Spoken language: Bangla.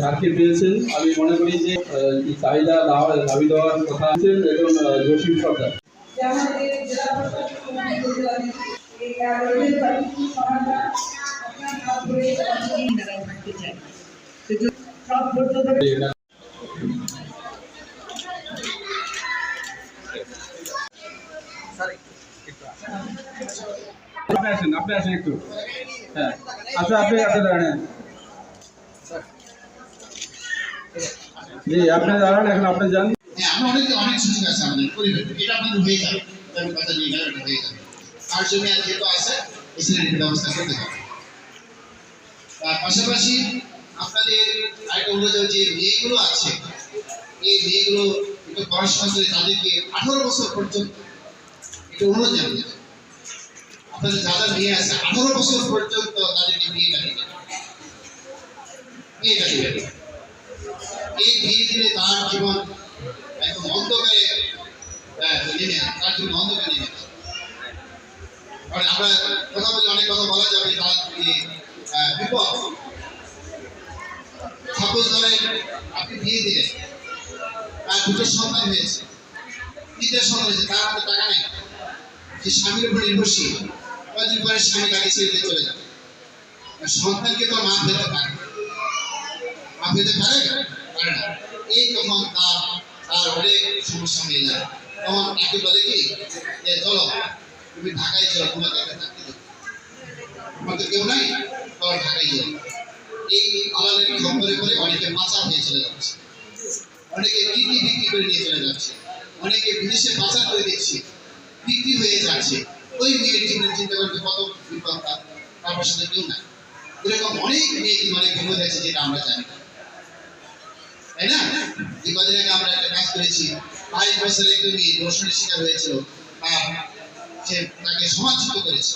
স্যারকে পেয়েছেন। আমি মনে করি যে চাহিদা দাবি দেওয়ার কথা আছেন এবং জসিম সরকার। আমাদের আপনি আসেন একটু। হ্যাঁ আচ্ছা আপনি আপনি দাঁড়ান আপনি দাঁড়ান, এখন আপনি যান। হ্যাঁ এটা আপনাদের হয়ে যাবে। আমি কথা নিয়ে আছে আঠারো বছর পর্যন্ত একটু অনুরোধ যারা মেয়ে আছে, আঠারো বছর পর্যন্ত তাদেরকে দিতে হবে। বিয়েটা দিবেন এই বিয়ে দিলে তার জীবন একদম অন্ধকারে নেমে আসে, তার জীবন অন্ধকারে নেমে আসে। আমরা কথা বলি অনেক কথা বলা যাবে তার বিপদ সাপোজ ধরেন আপনি বিয়ে দিলেন তার দুটো সন্তান হয়েছে তিনটা সন্তান হয়েছে তার হাতে টাকা নেই সে স্বামীর উপর নির্ভরশীল কয়েকদিন পরে স্বামী তাকে ছেড়ে দিয়ে চলে যাবে সন্তানকে তো মা পেতে পারে। মা পেতে পারে এই তখন তার তার অনেক সমস্যা হয়ে যায়। তখন একে বলে কি যে চলো, তুমি ঢাকায় চলো, তোমাকে একটা চাকরি দেবো। তোমার তো কেউ নাই? চলো ঢাকায় যাও এই আলালের খবরে করে অনেকে পাচার হয়ে চলে যাচ্ছে। অনেকে কিডনি বিক্রি করে নিয়ে চলে যাচ্ছে। অনেকে বিদেশে পাচার করে দিচ্ছে। বিক্রি হয়ে যাচ্ছে। ওই মেয়ের জীবনে চিন্তা করতে কত বিপদ তার। সাথে কেউ নাই। এরকম অনেক মেয়ে জীবনে বিপদ আছে যেটা আমরা জানি না। তাই না? এই কদিন আগে আমরা একটা কাজ করেছি। বাইশ বছরের একটি মেয়ে ধর্ষণের শিকার হয়েছিল। আর সে তাকে সমাজচ্যুত করেছে।